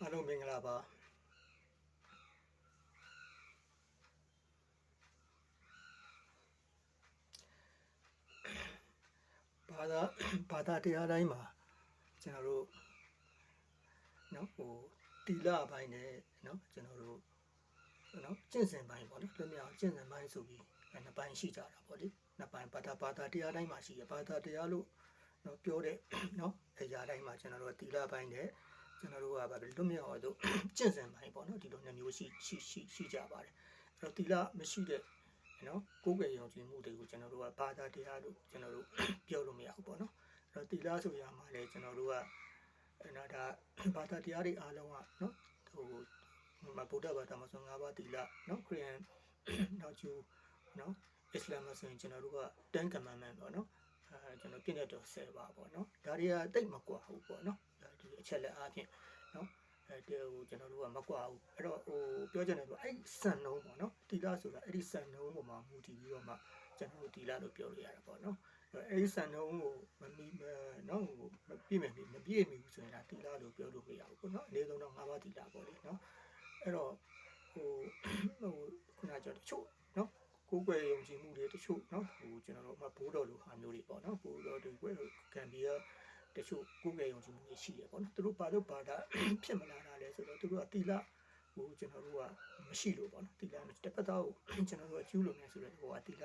အားလုံးမင်္ဂလာပါဘာသာဘာသာတရားတိုင်းမှာကျွန်တော်တို့နော်ဟိုတီလာပိုင်းနဲ့နော်ကျွန်တော်တို့နော်ကျင့်စဉ်ပိုင်းပေါ့နော်လွတ်မြောက်ကျင့်စဉ်ပိုင်းဆိုပြီးအဲနှစ်ပိုင်းရှိကြတာပေါ့လေနှစ်ပိုင်းဘာသာဘာသာတရားတိုင်းမှာရှိရဘာသာတရားလို့နော်ပြောတဲ့နော်အရာတိုင်းမှာကျွန်တော်တို့တီလာပိုင်းနဲ့ ကျွန်တော်တို့ကဗာလွတ်မြောက်အောင်တို့ကျင့်စဉ်ပိုင်းပေါ့နော်ဒီလိုနှစ်မျိုးရှိရှိရှိရှိကြပါတယ်အဲ့တော့တီလာမရှိတဲ့နော်ကိုယ်ကယ်ယုံကြည်မှုတွေကိုကျွန်တော်တို့ကဘာသာတရားလို့ကျွန်တော်တို့ပြောလို့မရဘူးပေါ့နော်အဲ့တော့တီလာဆိုရမှာလေကျွန်တော်တို့ကအဲ့တော့ဒါဘာသာတရားတွေအားလုံးကနော်ဟိုမဗုဒ္ဓဘာသာမှာဆို၅ပါးတီလာနော်ခရစ်ယာန်နောက်ကျူနော်အစ္စလာမ်မှာဆိုရင်ကျွန်တော်တို့က10 commandment ပေါ့နော်အဲကျွန်တော်ပြည့်တဲ့တော့10ပါပေါ့နော်ဒါတွေကတိတ်မကွာဘူးပေါ့နော် ဒီအချက်လက်အားဖြင့်နော်အဲဒီဟိုကျွန်တော်တို့ကမကွာဘူးအဲ့တော့ဟိုပြောချင်တယ်ဆိုအဲ့စံနှုံးပေါ့နော်တီလာဆိုတာအဲ့ဒီစံနှုံးပေါ်မှာမူတည်ပြီးတော့မှကျွန်တော်တို့တီလာလို့ပြောလို့ရတာပေါ့နော်အဲ့ဒီစံနှုံးကိုမမီနော်ဟိုမပြည့်မယ်မပြည့်မီဘူးဆိုရင်ဒါတီလာလို့ပြောလို့မရဘူးပေါ့နော်အနည်းဆုံးတော့၅ပါးတီလာပေါ့လေနော်အဲ့တော့ဟိုဟိုခုနကကြောတချို့နော်ကိုယ်ွယ်ယုံကြည်မှုတွေတချို့နော်ဟိုကျွန်တော်တို့အမဘိုးတော်လိုဟာမျိုးတွေပေါ့နော်ဘိုးတော်တွေကွယ်ကံပြီးတော့ တချို့ကိုယ်ငယ်ရုံကြည်မှုရှိရပေါ့နော်သူတို့ဘာလို့ဘာသာဖြစ်မလာတာလဲဆိုတော့သူတို့ကတိလဟိုကျွန်တော်တို့ကမရှိလို့ပေါ့နော်တိလတပတ်သားကိုကျွန်တော်တို့ကကျူးလို့နေဆိုတဲ့ဘောကတိလ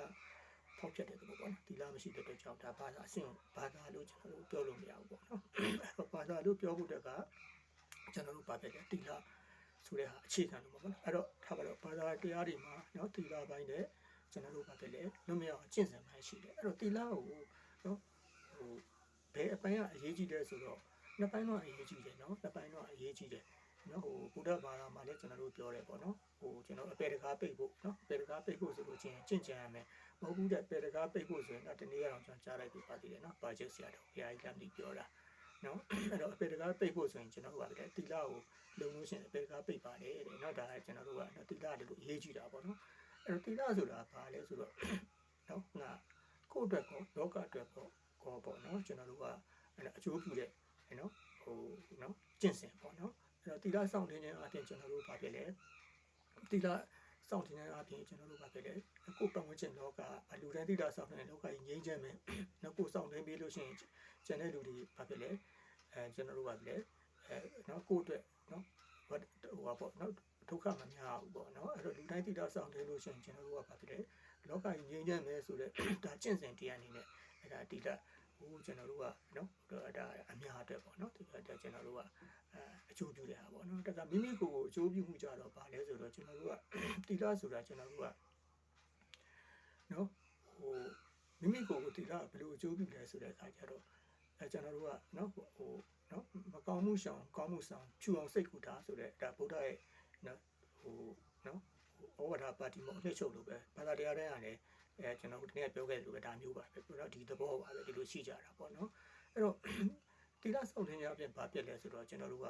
ဖောက်ပြတဲ့ဘောပေါ့နော်တိလမရှိတဲ့အတွက်ကြောင့်ဒါဘာသာအဆင့်ဘာသာလို့ကျွန်တော်တို့ပြောလို့မရဘူးပေါ့နော်ဘာသာလို့ပြောဖို့တက်ကကျွန်တော်တို့ဘာပဲလဲတိလဆိုတဲ့ဟာအခြေခံလို့ပေါ့နော်အဲ့တော့ထားပါတော့ဘာသာတရားတွေမှာနော်တိလပိုင်းနဲ့ကျွန်တော်တို့ဘာပဲလဲလွတ်မြောက်အောင်ကျင့်စဉ်ပိုင်းရှိတယ်အဲ့တော့တိလကိုနော်ဟို ဘယ်အပိုင်းကအရေးကြီးတယ်ဆိုတော့နှစ်ပိုင်းတော့အရေးကြီးတယ်နော်နှစ်ပိုင်းတော့အရေးကြီးတယ်နော်ဟိုဘုဒ္ဓဘာသာမှာလည်းကျွန်တော်တို့ပြောတယ်ပေါ့နော်ဟိုကျွန်တော်အပေတကားပိတ်ဖို့နော်အပေတကားပိတ်ဖို့ဆိုလို့ချင်းကျင့်ကြံရမယ်မဟုတ်ဘူးတဲ့အပေတကားပိတ်ဖို့ဆိုရင်တော့ဒီနေ့ကတော့ကျွန်တော်ကြားလိုက်ပြပါသေးတယ်နော်ဘာချက်ဆရာတော်ဘုရားကြီးကလည်းပြောတာနော်အဲ့တော့အပေတကားပိတ်ဖို့ဆိုရင်ကျွန်တော်တို့ကလည်းတိလာကိုလုံလို့ရှင်အပေတကားပိတ်ပါတယ်တဲ့နော်ဒါကကျွန်တော်တို့ကနော်တိလာလည်းလို့အရေးကြီးတာပေါ့နော်အဲ့တော့တိလာဆိုတာဘာလဲဆိုတော့နော်ငါကိုယ့်အတွက်ကောလောကအတွက်ကော ကောပေါ့နော်ကျွန်တော်တို့ကအကျိုးပြုတဲ့နော်ဟိုနော်ကျင့်စဉ်ပေါ့နော်အဲ့တော့တီလာစောင့်တင်ခြင်းအပြင်ကျွန်တော်တို့ဗာပြလဲတီလာစောင့်တင်ခြင်းအပြင်ကျွန်တော်တို့ဗာပြလဲကိုယ်ပတ်ဝန်းကျင်လောကလူတိုင်းတီလာစောင့်တင်လောကကြီးငြိမ်းချမ်းမယ်နောက်ကိုစောင့်တင်ပြီးလို့ရှိရင်ကျန်တဲ့လူတွေဗာပြလဲအဲကျွန်တော်တို့ဗာပြလဲအဲနော်ကိုယ့်အတွက်နော်ဟိုဟာပေါ့နော်ဒုက္ခမများဘူးပေါ့နော်အဲ့တော့လူတိုင်းတိတာဆောင်တယ်လို့ရှိရင်ကျွန်တော်တို့ကဗာပြလဲလောကကြီးငြိမ်းချမ်းမယ်ဆိုတော့ဒါကျင့်စဉ်တရားအနေနဲ့ အဲ့ဒါတိတာဟိုကျွန်တော်တို့ကနော်ဒါအများအတွက်ပေါ့နော်ဒီကကျွန်တော်တို့ကအဲအကျိုးပြုတဲ့ဟာပေါ့နော်တကမိမိကိုယ်ကိုအကျိုးပြုမှုကြတော့ဗာလဲဆိုတော့ကျွန်တော်တို့ကတိလာဆိုတာကျွန်တော်တို့ကနော်ဟိုမိမိကိုယ်ကိုတိလာဘယ်လိုအကျိုးပြုလဲဆိုတဲ့အခါကျတော့အဲကျွန်တော်တို့ကနော်ဟိုနော်မကောင်းမှုရှောင်ကောင်းမှုဆောင်ဖြူအောင်စိတ်ကူတာဆိုတဲ့ဒါဗုဒ္ဓရဲ့နော်ဟိုနော်ဩဝါဒပါတီမောအနှစ်ချုပ်လို့ပဲဘာသာတရားတိုင်းကလည်း အဲကျွန်တော်တို့တနေ့ပြောခဲ့လို့ပဲဒါမျိုးပါပဲပြီးတော့ဒီသဘောပါပဲဒီလိုရှိကြတာပေါ့နော်အဲ့တော့တိလာစောင့်ထင်းရအပြင်ဘာပြက်လဲဆိုတော့ကျွန်တော်တို့က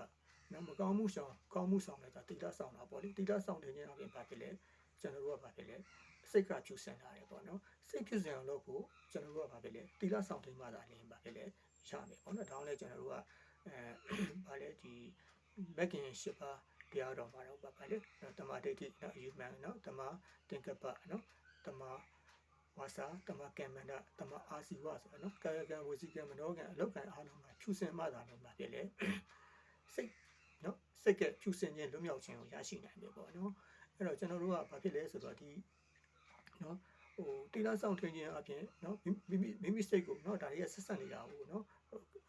နော်မကောင်းမှုဆောင်ကောင်းမှုဆောင်လဲဒါတိလာဆောင်တာပေါ့လေတိလာဆောင်ထင်းရအပြင်ဘာပြက်လဲကျွန်တော်တို့ကဘာပြက်လဲစိတ်ကဖြူစင်လာတယ်ပေါ့နော်စိတ်ဖြူစင်အောင်လုပ်ဖို့ကျွန်တော်တို့ကဘာပြက်လဲတိလာဆောင်ထင်းမှသာလင်းဘာပြက်လဲရမယ်ပေါ့နော်ဒါအောင်လဲကျွန်တော်တို့ကအဲဘာလဲဒီမက်ကင်ရှစ်ပါတရားတော်မှာတော့ဘာပါလဲတမဒိဋ္ဌိနော်ယူမှန်နော်တမတင်ကပနော်တမ ဝါစာတမကံမန္တတမအာစီဝဆိုတာနော်ကာယကံဝစီကံမနောကံအလောက်ကံအားလုံးကဖြူစင်မှသာလို့ပါဖြစ်လေစိတ်နော်စိတ်ကဖြူစင်ခြင်းလွတ်မြောက်ခြင်းကိုရရှိနိုင်တယ်ပေါ့နော်အဲ့တော့ကျွန်တော်တို့ကဘာဖြစ်လဲဆိုတော့ဒီနော်ဟိုတိလာဆောင်ထင်ခြင်းအပြင်နော်မိမိမိမိစိတ်ကိုနော်ဒါတွေကဆက်ဆက်နေရဘူးနော်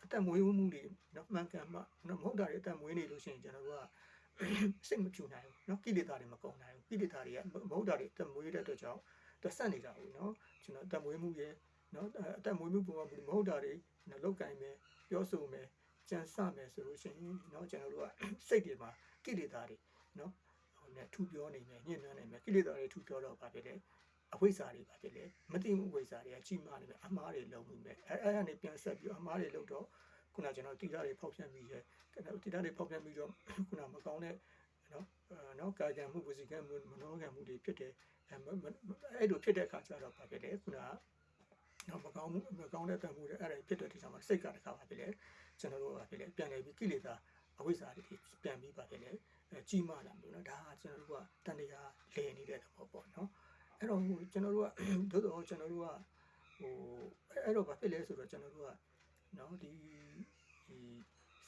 အသက်မွေးမှုတွေနော်မှန်ကန်မှနော်မဟုတ်တာတွေအသက်မွေးနေလို့ရှိရင်ကျွန်တော်တို့ကစိတ်မဖြူနိုင်ဘူးနော်ကိလေသာတွေမကုန်နိုင်ဘူးကိလေသာတွေကမဟုတ်တာတွေအသက်မွေးတဲ့အတွက်ကြောင့် တက်ဆက်နေတာဘူးเนาะကျွန်တော်တက်မွေးမှုရဲ့เนาะအတက်မွေးမှုပုံမှန်မဟုတ်တာတွေနော်လောက်ကင်မယ်ပြောဆိုမယ်ကြံစမယ်ဆိုလို့ရှိရင်เนาะကျွန်တော်တို့ကစိတ်တွေမှာကိလေသာတွေเนาะဟိုနဲ့ထူပြောနေမယ်ညှဉ်းနှွမ်းနေမယ်ကိလေသာတွေထူပြောတော့ပါပဲလေအဝိဇ္ဇာတွေပါပဲလေမသိမှုဝိဇ္ဇာတွေကကြီးမားနေမယ်အမှားတွေလုံးနေမယ်အဲအဲ့ဒါနေပြန်ဆက်ပြီးအမှားတွေလုံးတော့ခုနကျွန်တော်တိရတွေဖောက်ပြန်ပြီးရဲတိရတွေဖောက်ပြန်ပြီးတော့ခုနမကောင်းတဲ့နော်နော်ကာယကံမှုဝစီကံမှုမနောကံမှုတွေဖြစ်တယ် အဲအဲ့လိုဖြစ်တဲ့အခါကျတော့ပါပဲလေခုနနော်မကောင်းမှုမကောင်းတဲ့တန်မှုတွေအဲ့ဒါဖြစ်တဲ့ဒီဆောင်မှာစိတ်ကတခါပါပဲလေကျွန်တော်တို့ပါပဲလေပြန်လည်ပြီးကိလေသာအအဝိဇ္ဇာတွေပြန်ပြီးပါဖြစ်လေအဲကြီးမားလာမျိုးနော်ဒါကကျွန်တော်တို့ကတန်တရားလဲနေတဲ့သဘောပေါ့နော်အဲ့တော့ဟိုကျွန်တော်တို့ကသို့တော့ကျွန်တော်တို့ကဟိုအဲ့တော့ဘာဖြစ်လဲဆိုတော့ကျွန်တော်တို့ကနော်ဒီဒီ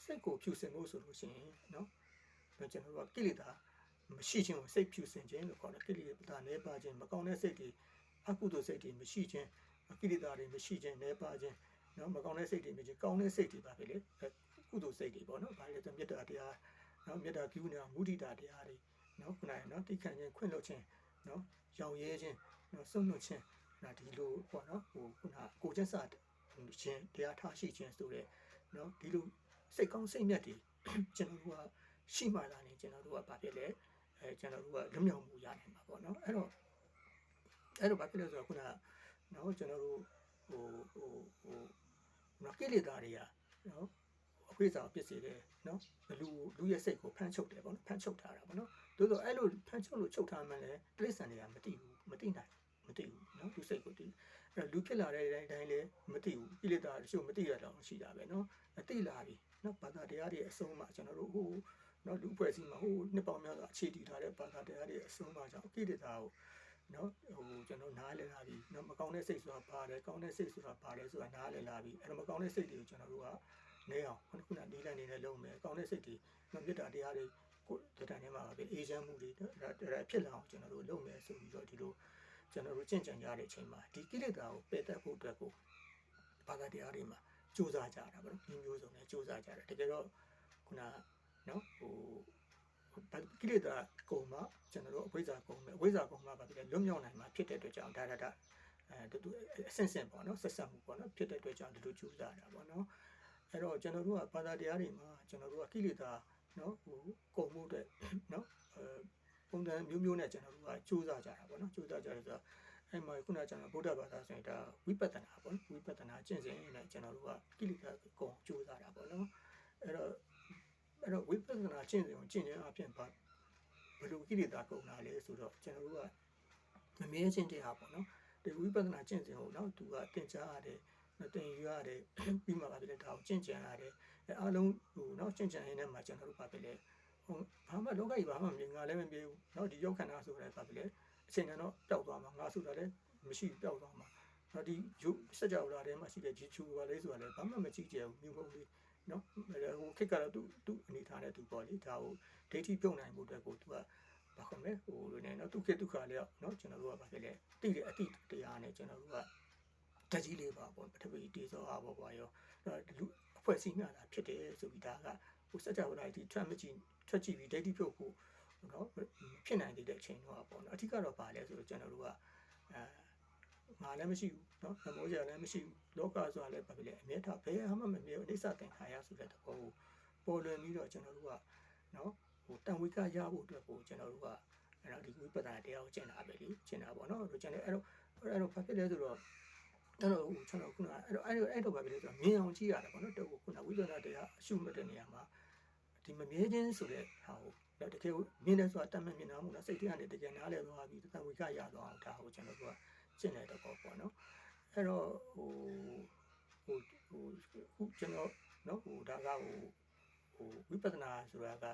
စိတ်ကိုဖြူစင်ဖို့ဆိုလို့ရှိရင်နော်ကျွန်တော်တို့ကကိလေသာ မရှိခြင်းကိုစိတ်ဖြူစင်ခြင်းလို့ခေါ်တယ်ကိလေသာနေပါခြင်းမကောင်းတဲ့စိတ်တွေအကုသိုလ်စိတ်တွေမရှိခြင်းကိလေသာတွေမရှိခြင်းနေပါခြင်းနော်မကောင်းတဲ့စိတ်တွေမရှိကောင်းတဲ့စိတ်တွေပါပဲလေကုသိုလ်စိတ်တွေပေါ့နော်ဘာလဲဆိုမေတ္တာတရားနော်မေတ္တာကိဝနာမုဒိတာတရားတွေနော်ခုနကနော်တိခံခြင်းခွင့်လွှတ်ခြင်းနော်ရောင်ရဲခြင်းနော်စွန့်လွတ်ခြင်းဒါဒီလိုပေါ့နော်ဟိုခုနကိုကျက်စာခြင်းတရားထားရှိခြင်းဆိုတဲ့နော်ဒီလိုစိတ်ကောင်းစိတ်မြတ်တွေကျွန်တော်တို့ကရှိမှလာနေကျွန်တော်တို့ကဘာဖြစ်လဲ အဲကျွန်တော်တို့ကလွမြောက်မှုရနိုင်မှာပေါ့နော်အဲ့တော့အဲ့တော့ဘာဖြစ်လဲဆိုတော့ခုနကနော်ကျွန်တော်တို့ဟိုဟိုဟိုနော်ကိလေသာတွေကနော်အခွေးစာပစ်စေတယ်နော်လူလူရဲ့စိတ်ကိုဖမ်းချုပ်တယ်ပေါ့နော်ဖမ်းချုပ်ထားတာပေါ့နော်သို့တော့အဲ့လိုဖမ်းချုပ်လို့ချုပ်ထားမှလည်းတိရစ္ဆာန်တွေကမသိဘူးမသိနိုင်မသိဘူးနော်လူစိတ်ကိုသိအဲ့လူဖြစ်လာတဲ့အတိုင်းတိုင်းလည်းမသိဘူးကိလေသာတချို့မသိရတော့ရှိတာပဲနော်အသိလာပြီနော်ဘာသာတရားတွေအဆုံးမှာကျွန်တော်တို့ဟို နော်လူဖွဲ့စည်းမှာဟိုနှစ်ပေါင်းများစွာအခြေတည်ထားတဲ့ဘာသာတရားတွေအဆုံးမှာကြောင့်ကိလေသာကိုနော်ဟိုကျွန်တော်နားလည်လာပြီနော်မကောင်းတဲ့စိတ်ဆိုတာပါတယ်ကောင်းတဲ့စိတ်ဆိုတာပါတယ်ဆိုတာနားလည်လာပြီအဲ့တော့မကောင်းတဲ့စိတ်တွေကိုကျွန်တော်တို့ကနေအောင်ခုနကဒီလန်နေနဲ့လုံးမယ်ကောင်းတဲ့စိတ်တွေမပြတ်တာတရားတွေကိုတတန်ထဲမှာပဲအေးချမ်းမှုတွေဒါဖြစ်လာအောင်ကျွန်တော်တို့လုပ်မယ်ဆိုပြီးတော့ဒီလိုကျွန်တော်တို့ကြင်ကြံကြတဲ့အချိန်မှာဒီကိလေသာကိုပယ်တတ်ဖို့အတွက်ကိုဘာသာတရားတွေမှာစူးစမ်းကြတာပေါ့နော်ဒီမျိုးစုံနဲ့စူးစမ်းကြတယ်တကယ်တော့ခုန နော်ဟိုကိလေသာကုံမှာကျွန်တော်တို့အဝိဇ္ဇာကုံမယ်အဝိဇ္ဇာကုံမှာဗာပြည့်လွတ်မြောက်နိုင်မှာဖြစ်တဲ့အတွက်ကြောင့်ဒါဒါဒါအဲတူအဆင့်ဆင့်ပေါ့နော်ဆက်ဆက်မှုပေါ့နော်ဖြစ်တဲ့အတွက်ကြောင့်ဒီလိုကြိုးစားတာပေါ့နော်အဲ့တော့ကျွန်တော်တို့ကဘာသာတရားတွေမှာကျွန်တော်တို့ကကိလေသာနော်ဟိုကုံမှုတဲ့နော်အဲပုံစံမျိုးမျိုးနဲ့ကျွန်တော်တို့ကကြိုးစားကြတာပေါ့နော်ကြိုးစားကြတယ်ဆိုတော့အဲ့မှာခုနကကျွန်တော်ဗုဒ္ဓဘာသာဆိုရင်ဒါဝိပဿနာပေါ့နော်ဝိပဿနာကျင့်စဉ်နဲ့ကျွန်တော်တို့ကကိလေသာကုံကြိုးစားတာပေါ့နော်အဲ့တော့ အဲ့တော့ဝိပဿနာကျင့်စဉ်ကိုကျင့်ခြင်းအပြင်ဘာဘယ်လိုကိလေသာကုန်တာလဲဆိုတော့ကျွန်တော်တို့ကမမြဲခြင်းတရားပေါ့နော်ဒီဝိပဿနာကျင့်စဉ်ကိုနော်သူကသင်ကြားရတယ်တင်ယူရတယ်ပြီးမှပါပြီလေဒါကိုကျင့်ကြံရတယ်အဲအားလုံးဟိုနော်ကျင့်ကြံရင်းနဲ့မှကျွန်တော်တို့ပါပြီလေဟိုဘာမှလောကကြီးဘာမှမမြင်ငါလည်းမပြေဘူးနော်ဒီရောက်ခန္ဓာဆိုတဲ့ပါပြီလေအချိန်ကတော့ပျောက်သွားမှာငါဆိုတာလည်းမရှိပျောက်သွားမှာနော်ဒီရုပ်စကြဝဠာထဲမှာရှိတဲ့ဂျီချူပါလေဆိုတာလည်းဘာမှမကြည့်ကြဘူးမြို့မဟုတ်လေး နော်ဟိုခက်ကတော့သူသူအနေထားနဲ့သူပေါ့လေဒါကိုဒိဋ္ဌိပြုတ်နိုင်မှုအတွက်ကိုသူကဘာခေါ်မလဲဟိုလိုနေနော်ဒုက္ခဒုက္ခလေးနော်ကျွန်တော်တို့ကဘာဖြစ်လဲတိတဲ့အတိတရားနဲ့ကျွန်တော်တို့ကတက်ကြီးလေးပါပေါ့ပထဝီတေဇောအားပေါ့ကွာရောလူအဖွဲ့အစည်းများတာဖြစ်တယ်ဆိုပြီးဒါကဟိုစကြဝဠာဒီထွက်မကြည့်ထွက်ကြည့်ပြီးဒိဋ္ဌိပြုတ်ဖို့နော်ဖြစ်နိုင်တဲ့အချိန်တော့ပေါ့နော်အထူးကတော့ပါလဲဆိုတော့ကျွန်တော်တို့ကအဲ ငါလည်းမရှိဘူးเนาะသမောကြလည်းမရှိဘူးလောကဆိုတာလည်းဘာဖြစ်လဲအမြဲတမ်းဘယ်မှမမြဲဘူးအိဋ္ဌသင်္ခါရဆိုတဲ့သဘောကိုပေါ်လွင်ပြီးတော့ကျွန်တော်တို့ကเนาะဟိုတန်ဝိကရဖို့အတွက်ကိုကျွန်တော်တို့ကအဲ့တော့ဒီဝိပဿနာတရားကိုကျင့်တာပဲလေကျင့်တာပေါ့နော်တို့ကျင့်တယ်အဲ့တော့အဲ့တော့ဘာဖြစ်လဲဆိုတော့အဲ့တော့ဟိုကျွန်တော်ခုနအဲ့တော့အဲ့တော့အဲ့တော့ဘာဖြစ်လဲဆိုတော့မြင်အောင်ကြည့်ရတယ်ပေါ့နော်တော့ခုနဝိပဿနာတရားအရှုမှတ်တဲ့နေရာမှာဒီမမြဲခြင်းဆိုတဲ့ဟာကိုတကယ်မြင်တယ်ဆိုတာတတ်မှတ်မြင်တာမဟုတ်လားစိတ်ထဲကနေတကယ်နားလည်သွားပြီးတန်ဝိကရသွားအောင်ဒါကိုကျွန်တော်တို့က ကျင့်တဲ့တော့ပေါ့နော်အဲ့တော့ဟိုဟိုဟိုခုကျွန်တော်နော်ဟိုဒါကဟိုဟိုဝိပဿနာဆိုတာက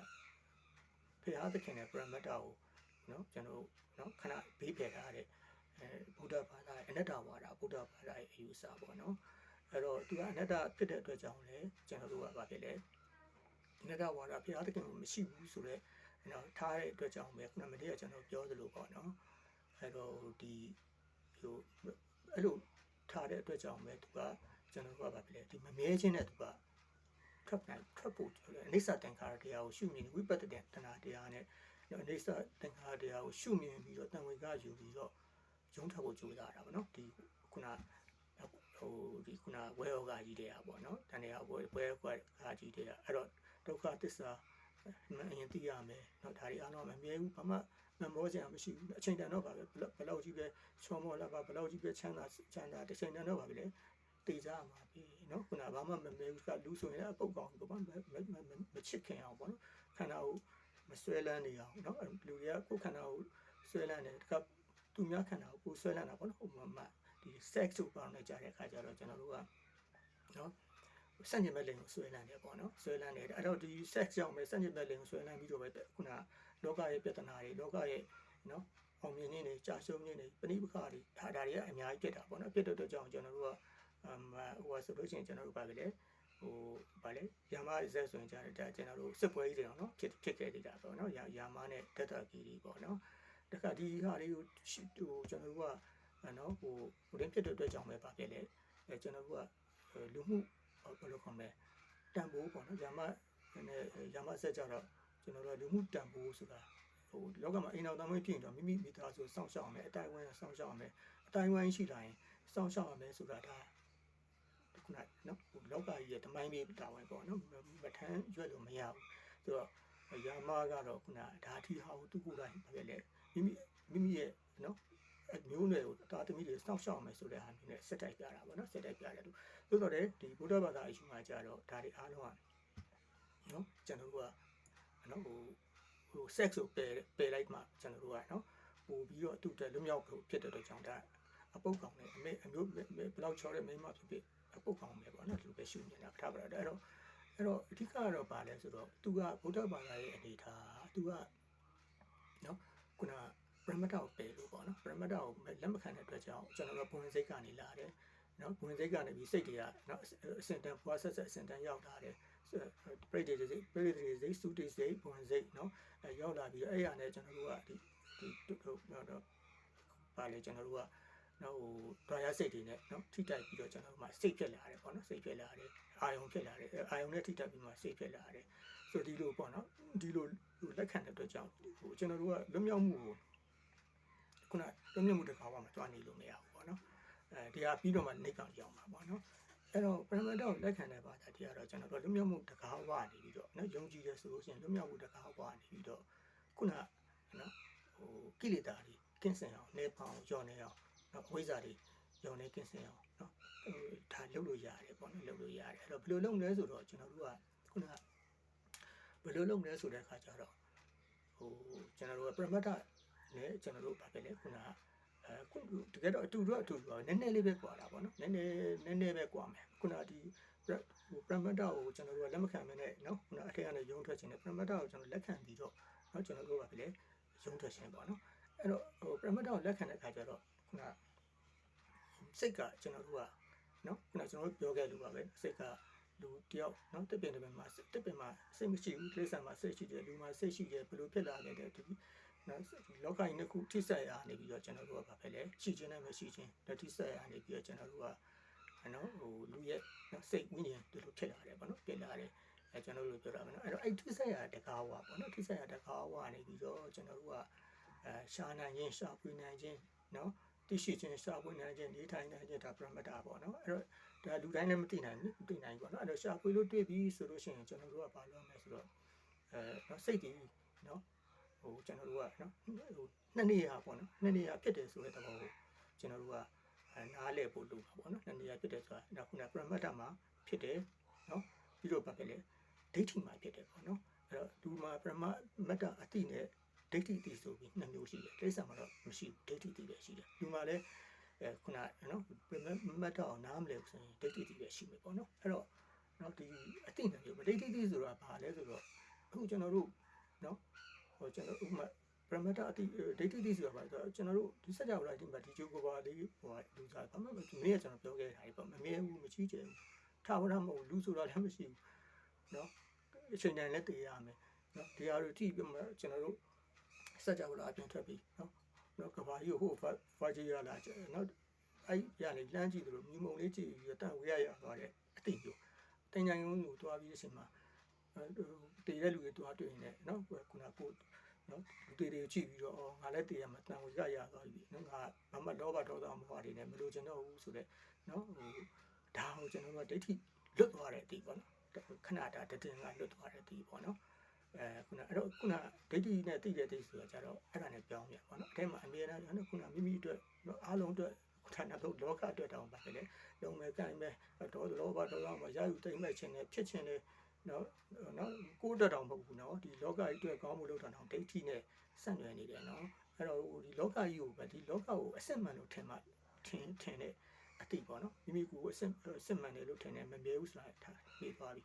ဖရာသခင်ရဲ့ပရမတ္တကိုနော်ကျွန်တော်နော်ခဏဘေးဖယ်ထားတဲ့အဲဗုဒ္ဓဘာသာရဲ့အနတ္တဝါဒဗုဒ္ဓဘာသာရဲ့အယူဆပေါ့နော်အဲ့တော့သူကအနတ္တဖြစ်တဲ့အတွက်ကြောင့်လည်းကျွန်တော်တို့ကဘာဖြစ်လဲအနတ္တဝါဒဖရာသခင်ကိုမရှိဘူးဆိုတော့နော်ထားတဲ့အတွက်ကြောင့်ပဲခုနမတည်းကကျွန်တော်ပြောသလိုပေါ့နော်အဲ့တော့ဒီ ဟိုအဲ့လိုထားတဲ့အတွက်ကြောင့်ပဲသူကကျွန်တော်တို့ကဗာပြလေဒီမမြဲခြင်းနဲ့သူကထွက်နိုင်ထွက်ဖို့အိဋ္ဌတန်ခါရတရားကိုရှုမြင်ဝိပဿနာတဏတရားနဲ့အိဋ္ဌတန်ခါရတရားကိုရှုမြင်ပြီးတော့တန်ဝေကယူပြီးတော့ဂျုံထွက်ဖို့ကြိုးစားတာပေါ့နော်ဒီခုနဟိုဒီခုနဝဲယောဂကြီးတွေကပေါ့နော်တန်တရားဝဲဝဲယောဂကြီးတွေကအဲ့တော့ဒုက္ခသစ္စာအရင်သိရမယ်เนาะဒါတွေအားလုံးမမြဲဘူးဘာမှ မမောစရာမရှိဘူးအချိန်တန်တော့ပါပဲဘလောက်ကြီးပဲချောမောလာပါဘလောက်ကြီးပဲချမ်းသာချမ်းသာတစ်ချိန်တန်တော့ပါပဲလေတေးကြမှာပြီနော်ခုနကဘာမှမမဲဘူးကလူဆိုရင်အပုတ်ကောင်းပေါ့မမချစ်ခင်အောင်ပေါ့နော်ခန္ဓာကိုမဆွဲလန်းနေအောင်နော်လူတွေကကိုယ်ခန္ဓာကိုဆွဲလန်းနေတခါသူများခန္ဓာကိုကိုယ်ဆွဲလန်းတာပေါ့နော်ဟိုမှာဒီ sex ကိုပေါင်းနေကြတဲ့အခါကျတော့ကျွန်တော်တို့ကနော်ဆန့်ကျင်ဘက်လိမ်ကိုဆွဲလန်းတယ်ပေါ့နော်ဆွဲလန်းတယ်အဲ့တော့ဒီ sex ကြောင့်ပဲဆန့်ကျင်ဘက်လိမ်ကိုဆွဲလန်းပြီးတော့ပဲခုနက လောကရဲ့ပြဿနာတွေလောကရဲ့နော်အောင်မြင်နေနေကြာရှုံးနေနေပဏိပခါတွေဒါဒါတွေကအများကြီးဖြစ်တာပေါ့နော်ဖြစ်တဲ့အတွက်ကြောင့်ကျွန်တော်တို့ကအမ်ဟိုဆိုလို့ရှိရင်ကျွန်တော်တို့ပါပဲလေဟိုဗာလေယာမဇက်ဆိုရင်ကြားတယ်ဒါကျွန်တော်တို့စစ်ပွဲကြီးတွေတော့နော်ဖြစ်ဖြစ်ခဲ့နေတာပေါ့နော်ယာယာမနဲ့တက်တာကြီးတွေပေါ့နော်တခါဒီဟာလေးကိုဟိုကျွန်တော်တို့ကနော်ဟိုဟိုတင်ဖြစ်တဲ့အတွက်ကြောင့်ပဲပါပြလေအဲကျွန်တော်တို့ကလူမှုဘယ်လိုခေါ်မလဲတန်ဖိုးပေါ့နော်ယာမနဲ့ယာမဆက်ကြတော့ ကျွန်တော်တို့လူမှုတန်ဖိုးဆိုတာဟိုလောကမှာအိမ်တော်သားမွေးဖြစ်ရင်တော့မိမိမိသားစုစောင့်ရှောက်အောင်မယ်အတိုင်းဝိုင်းစောင့်ရှောက်အောင်မယ်အတိုင်းဝိုင်းရှိလာရင်စောင့်ရှောက်အောင်မယ်ဆိုတာဒါခုနနော်ဟိုလောကကြီးရဲ့တမိုင်းလေးတာဝန်ပေါ့နော်မထမ်းရွက်လို့မရဘူးဆိုတော့ယာမကတော့ခုနဒါအထီဟာကိုသူ့ကိုယ်တိုင်ပါပဲလေမိမိမိမိရဲ့နော်အမျိုးနွယ်ကိုတာသမီတွေစောင့်ရှောက်မယ်ဆိုတဲ့ဟာမျိုးနဲ့စက်တိုက်ပြတာပေါ့နော်စက်တိုက်ပြတယ်သူသို့တော်လည်းဒီဘုဒ္ဓဘာသာအယူမှာကြတော့ဒါတွေအားလုံးကနော်ကျွန်တော်တို့က နော်ဟိုဟို sex ကိုပယ်ပယ်လိုက်မှကျွန်တော်တို့ကနော်ပို့ပြီးတော့သူ့တက်လွတ်မြောက်ဖို့ဖြစ်တဲ့အတွက်ကြောင့်ဒါအပုတ်ကောင်နဲ့အမေအမျိုးဘယ်လောက်ချောတဲ့မိန်းမဖြစ်ဖြစ်အပုတ်ကောင်ပဲပေါ့နော်ဒီလိုပဲရှုနေတာပထမတော့အဲ့တော့အဲ့တော့အဓိကကတော့ပါလဲဆိုတော့သူကဗုဒ္ဓဘာသာရဲ့အနေထားသူကနော်ခုနပရမတ္တကိုပယ်လို့ပေါ့နော်ပရမတ္တကိုလက်မခံတဲ့အတွက်ကြောင့်ကျွန်တော်တို့ဘုံစိတ်ကနေလာတယ်နော်ဘုံစိတ်ကနေပြီးစိတ်တွေကနော်အစင်တန်ပွားဆက်ဆက်အစင်တန်ရောက်လာတယ် ပရိဒေစိတ်ပရိဒေစိတ်စုတိစိတ်ဘုံစိတ်နော်အဲရောက်လာပြီးအဲ့ရနဲ့ကျွန်တော်တို့ကဒီဒီဟိုတော့ပါလေကျွန်တော်တို့ကနော်ဟိုဒွါရစိတ်တွေနဲ့နော်ထိတိုက်ပြီးတော့ကျွန်တော်တို့မှစိတ်ဖြစ်လာတယ်ပေါ့နော်စိတ်ဖြစ်လာတယ်အာယုံဖြစ်လာတယ်အာယုံနဲ့ထိတိုက်ပြီးမှစိတ်ဖြစ်လာတယ်ဆိုဒီလိုပေါ့နော်ဒီလိုလက်ခံတဲ့အတွက်ကြောင့်ဟိုကျွန်တော်တို့ကလွတ်မြောက်မှုကိုခုနလွတ်မြောက်မှုတစ်ခါမှမတွားနေလို့မရဘူးပေါ့နော်အဲဒီဟာပြီးတော့မှနေကောင်ကြောင်မှာပေါ့နော် အဲ့တော့ပရမတ်တော့လက်ခံတဲ့ဘာသာတရားတော့ကျွန်တော်တို့လွတ်မြောက်မှုတကားဝနေပြီးတော့နော်ယုံကြည်ရဆိုလို့ရှိရင်လွတ်မြောက်မှုတကားဝနေပြီးတော့ခုနနော်ဟိုကိလေသာတွေကင်းစင်အောင်နေပေါအောင်ကြော်နေအောင်နော်အဝိဇ္ဇာတွေရောနေကင်းစင်အောင်နော်ဟိုဒါလုပ်လို့ရတယ်ပေါ့နော်လုပ်လို့ရတယ်အဲ့တော့ဘယ်လိုလုပ်လဲဆိုတော့ကျွန်တော်တို့ကခုနဘယ်လိုလုပ်လဲဆိုတဲ့အခါကျတော့ဟိုကျွန်တော်တို့ကပရမတ်နဲ့ကျွန်တော်တို့ဗာပဲလေခုနက အဲခုတကယ်တော့အတူတော့အတူတော့နည်းနည်းလေးပဲကွာတာပေါ့နော်နည်းနည်းနည်းနည်းပဲကွာမယ်ခုနဒီဟိုပရမတ်ကိုကျွန်တော်တို့ကလက်မခံမနဲ့နော်ခုနအထက်ကနေရုံးထွက်ခြင်းနဲ့ပရမတ်ကိုကျွန်တော်လက်ခံပြီးတော့နော်ကျွန်တော်တို့ဗာပဲလေရုံးထွက်ခြင်းပေါ့နော်အဲ့တော့ဟိုပရမတ်ကိုလက်ခံတဲ့အခါကျတော့ခုနစိတ်ကကျွန်တော်တို့ကနော်ခုနကျွန်တော်တို့ပြောခဲ့လို့ပါပဲစိတ်ကလူတယောက်နော်တစ်ပင်တစ်ပင်မှာတစ်ပင်မှာစိတ်မရှိဘူးတိရစ္ဆာန်မှာစိတ်ရှိတယ်လူမှာစိတ်ရှိတယ်ဘယ်လိုဖြစ်လာလဲတဲ့ဒီ နော်ဒီလောကကြီးနှစ်ခုထိဆက်ရနေပြီးတော့ကျွန်တော်တို့ကဘာပဲလဲရှိခြင်းနဲ့မရှိခြင်းတတိဆက်ရနေပြီးတော့ကျွန်တော်တို့ကနော်ဟိုလူရဲ့နော်စိတ်ဝိညာဉ်ဒီလိုဖြစ်လာတယ်ပေါ့နော်ဖြစ်လာတယ်အဲကျွန်တော်တို့ပြောတာပဲနော်အဲ့တော့အဲ့ထိဆက်ရတကားဝပေါ့နော်ထိဆက်ရတကားဝနေပြီးတော့ကျွန်တော်တို့ကအဲရှာနိုင်ခြင်းရှာဖွေနိုင်ခြင်းနော်သိရှိခြင်းရှာဖွေနိုင်ခြင်းနေထိုင်နိုင်ခြင်းဒါပရမတ္တပေါ့နော်အဲ့တော့ဒါလူတိုင်းလည်းမသိနိုင်ဘူးမသိနိုင်ဘူးပေါ့နော်အဲ့တော့ရှာဖွေလို့တွေ့ပြီးဆိုလို့ရှိရင်ကျွန်တော်တို့ကဘာလုပ်မလဲဆိုတော့အဲနော်စိတ်တည်နော် ဟိုကျွန်တော်တို့ကနော်ဟိုနှစ်နေရပေါ့နော်နှစ်နေရဖြစ်တယ်ဆိုတဲ့သဘောကိုကျွန်တော်တို့ကနားလည်ဖို့လိုပါပေါ့နော်နှစ်နေရဖြစ်တယ်ဆိုတာဒါခုနပရမတ္တမှာဖြစ်တယ်နော်ပြီးတော့ဘာပဲလဲဒိဋ္ဌိမှာဖြစ်တယ်ပေါ့နော်အဲ့တော့ဒီမှာပရမတ္တအတိနဲ့ဒိဋ္ဌိတိဆိုပြီးနှစ်မျိုးရှိတယ်တိရစ္ဆာန်မှာတော့မရှိဘူးဒိဋ္ဌိတိပဲရှိတယ်ဒီမှာလည်းအဲခုနနော်မတ်တော့နားမလဲဆိုရင်ဒိဋ္ဌိတိပဲရှိမယ်ပေါ့နော်အဲ့တော့နော်ဒီအတိနှစ်မျိုးဒိဋ္ဌိတိဆိုတာဘာလဲဆိုတော့အခုကျွန်တော်တို့နော် ဟိုကျွန်တော်ဥပမာပရမတ္တအတိဒိဋ္ဌိတိဆိုတာဘာလဲဆိုတော့ကျွန်တော်တို့ဒီစကြဝဠာဒီမှာဒီကျိုးကိုပါလေးဟိုလူစားဘာမှမဒီနေ့ကကျွန်တော်ပြောခဲ့တာဒီပေါ့မမြဲဘူးမချီးကျဲဘူးထာဝရမဟုတ်လူဆိုတာလည်းမရှိဘူးနော်အချိန်တိုင်းလည်းတည်ရမယ်နော်ဒီဟာတွေကြည့်ပြီးမှကျွန်တော်တို့စကြဝဠာအပြင်ထွက်ပြီးနော်နော်ကဘာကြီးကိုဟိုဖာကြီးရလာနော်အဲ့ရလေလမ်းကြည့်သလိုမြူမုံလေးကြည့်ပြီးတန်ဝေရရသွားတယ်အတိမျိုးတင်ကြိုင်ုံကိုသွားပြီးအချိန်မှာတည်တဲ့လူတွေသွားတွေ့နေတယ်နော်ခုနကကို နော်လူတွေတွေကြည့်ပြီးတော့အော်ငါလည်းတည်ရမှာတန်ဝေရရသွားပြီနော်ငါဘာမှလောဘဒေါသမောဟတွေနဲ့မလိုချင်တော့ဘူးဆိုတော့နော်ဟိုဒါကိုကျွန်တော်ကဒိဋ္ဌိလွတ်သွားတယ်ဒီပေါ့နော်ခဏတာတတင်ကလွတ်သွားတယ်ဒီပေါ့နော်အဲခုနအဲ့တော့ခုနဒိဋ္ဌိနဲ့သိတဲ့သိဆိုတာကြတော့အဲ့ဒါနဲ့ပြောင်းပြန်ပေါ့နော်အဲ့မှာအမြဲတမ်းနော်ခုနမိမိအတွက်အားလုံးအတွက်ခဏတော့လောကအတွက်တောင်ပါလေလုံမဲ့ကိုင်မဲ့တော့လောဘတော့တော့မရယူတိမ်မဲ့ခြင်းနဲ့ဖြစ်ခြင်းနဲ့နော်နော် ကိုယ်တက်တောင်မဟုတ်ဘူးနော်ဒီလောကကြီးအတွက်ကောင်းမှုလုပ်တာတော့ဒိဋ္ဌိနဲ့ဆက်နွယ်နေတယ်နော်အဲ့တော့ဒီလောကကြီးကိုပဲဒီလောကကိုအစစ်မှန်လို့ထင်မှထင်ထင်တဲ့အတိပေါ့နော်မိမိကိုယ်ကိုအစစ်အစစ်မှန်တယ်လို့ထင်တယ်မမြဲဘူးဆိုတာထားပြီးသွားပြီ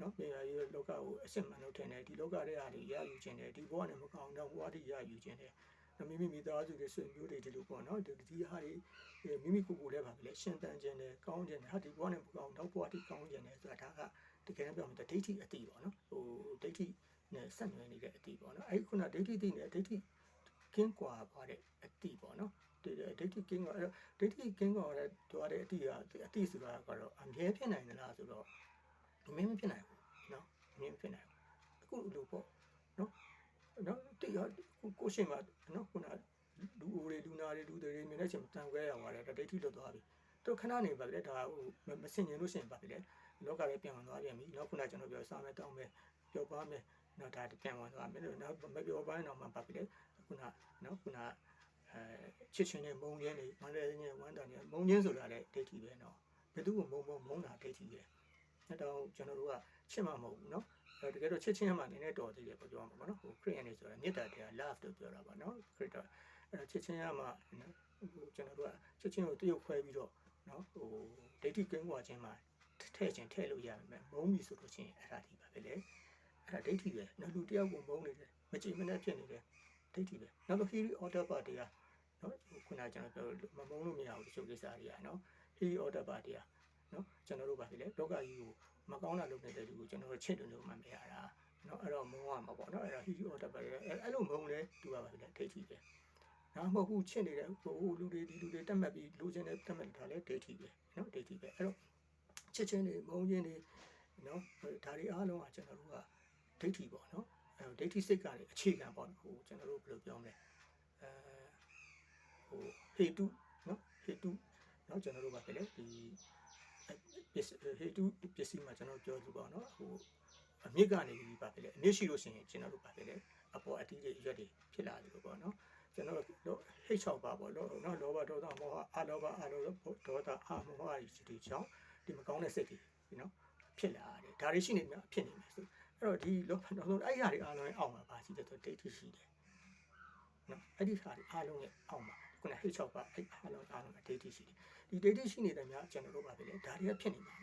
နော်မြေယာရေးလောကကိုအစစ်မှန်လို့ထင်တယ်ဒီလောကရဲ့အားတွေရယူခြင်းတယ်ဒီဘဝနဲ့မကောင်းတော့ဘဝတွေရယူခြင်းတယ်နော်မိမိမိသားစုတွေဆွေမျိုးတွေဒီလိုပေါ့နော်ဒီဒီဟာတွေမိမိကိုယ်ကိုယ်လည်းပါပဲလေရှင်းတန်ခြင်းတယ်ကောင်းခြင်းတယ်ဟာဒီဘဝနဲ့မကောင်းတော့ဘဝတွေကောင်းခြင်းတယ်ဆိုတာဒါက တကယ်တော့ပြောမယ်ဒိဋ္ဌိအတိပေါ့နော်ဟိုဒိဋ္ဌိနဲ့ဆက်နွယ်နေတဲ့အတိပေါ့နော်အဲ့ခုနဒိဋ္ဌိတိနဲ့ဒိဋ္ဌိကင်းကွာသွားတဲ့အတိပေါ့နော်ဒီဒိဋ္ဌိကင်းကွာအဲ့တော့ဒိဋ္ဌိကင်းကွာတဲ့တွားတဲ့အတိကအတိဆိုတာကတော့အမြဲဖြစ်နိုင်သလားဆိုတော့အမြဲမဖြစ်နိုင်ဘူးနော်အမြဲမဖြစ်နိုင်ဘူးအခုလိုပေါ့နော်နော်တိရကိုကိုရှင်မှာနော်ခုနလူအိုတွေလူနာတွေလူတွေမြင်တဲ့ချိန်တန်ခွဲရပါတယ်ဒိဋ္ဌိလွတ်သွားပြီတို့ခဏနေပါလေဒါဟိုမစင်ရင်လို့ရှိရင်ပါလေ လောကလည်းပြန်ဝင်သွားပြန်ပြီနောက်ခုနကျွန်တော်ပြောစားမယ်တောင်းမယ်ပြောပါမယ်နော်ဒါပြန်ဝင်သွားမယ်လို့နောက်မပြောပါရင်တော့မှပါပြီလေခုနနော်ခုနအဲချစ်ချင်းနဲ့မုံရင်းနေဝမ်းတဲ့ချင်းဝမ်းတန်ချင်းမုံရင်းဆိုတာလည်းဒိဋ္ဌိပဲနော်ဘယ်သူ့ကိုမုံမုံမုံတာဒိဋ္ဌိပဲအဲ့တော့ကျွန်တော်တို့ကချစ်မှမဟုတ်ဘူးနော်အဲတကယ်တော့ချစ်ချင်းမှနည်းနည်းတော်သေးတယ်ပြောမှာပေါ့နော်ဟိုခရစ်ယာန်တွေဆိုတာမေတ္တာတရား love လို့ပြောတာပါနော်ခရစ်တော်အဲ့တော့ချစ်ချင်းရမှဟိုကျွန်တော်တို့ကချစ်ချင်းကိုတရုပ်ခွဲပြီးတော့နော်ဟိုဒိဋ္ဌိကင်းကွာခြင်းမှာ ထည့်ခြင်းထည့်လို့ရမယ်မုံပြီဆိုလို့ချင်းအဲ့ဒါဒီပါပဲလေအဲ့ဒါဒိဋ္ဌိပဲနော်လူတယောက်ကိုမုံနေတယ်မကြည်မနဲ့ဖြစ်နေတယ်ဒိဋ္ဌိပဲနောက်တစ်ခီး order ပါတရားနော်ခုနကကျွန်တော်ပြောမမုံလို့မရဘူးတချို့ကိစ္စတွေကနော် he order ပါတရားနော်ကျွန်တော်တို့ပါပြီလေလောကကြီးကိုမကောင်းတာလုပ်နေတဲ့လူကိုကျွန်တော်တို့ချစ်တယ်လို့မှမရတာနော်အဲ့တော့မုံရမှာပေါ့နော်အဲ့တော့ he order ပါတရားအဲ့လိုမုံလဲတူပါပါပြီလေဒိဋ္ဌိပဲနော်မဟုတ်ဘူးချစ်နေတဲ့ဟိုလူတွေဒီလူတွေတက်မှတ်ပြီးလူချင်းတွေတက်မှတ်တာလဲဒိဋ္ဌိပဲနော်ဒိဋ္ဌိပဲအဲ့တော့ ချစ်ချင်းတွေမုံချင်းတွေနော်ဒါတွေအားလုံးကကျွန်တော်တို့ကဒိဋ္ဌိပေါ့နော်အဲဒိဋ္ဌိစိတ်ကလည်းအခြေခံပေါ့ဟိုကျွန်တော်တို့ဘယ်လိုပြောမလဲအဲဟိုဟေတုနော်ဟေတုနော်ကျွန်တော်တို့ပါပဲလေဒီပစ္စဟေတုပစ္စည်းမှာကျွန်တော်ပြောသူပေါ့နော်ဟိုအမြင့်ကနေပြီးပါပဲလေအနည်းရှိလို့ရှိရင်ကျွန်တော်တို့ပါပဲလေအပေါ်အတီးတွေရွက်တွေဖြစ်လာတယ်လို့ပေါ့နော်ကျွန်တော်တို့ဟိတ်6ပါပေါ့နော်နော်လောဘဒေါသမောဟအလောဘအလောဘဒေါသအမောဟအဒီဒီကြောင့် ဒီမကောင်းတဲ့စိတ်တွေနော်ဖြစ်လာတယ်ဒါတွေရှိနေမှာဖြစ်နေမယ်ဆိုအဲ့တော့ဒီလောဘနောက်ဆုံးအဲ့ဟာတွေအားလုံးအောက်မှာပါရှိတဲ့ဆိုဒိဋ္ဌိရှိတယ်နော်အဲ့ဒီဟာတွေအားလုံးရဲ့အောက်မှာခုနဟိတ်6ပါအဲ့အားလုံးအားလုံးမှာဒိဋ္ဌိရှိတယ်ဒီဒိဋ္ဌိရှိနေတဲ့များကျွန်တော်တို့ပါပဲလေဒါတွေကဖြစ်နေမှာ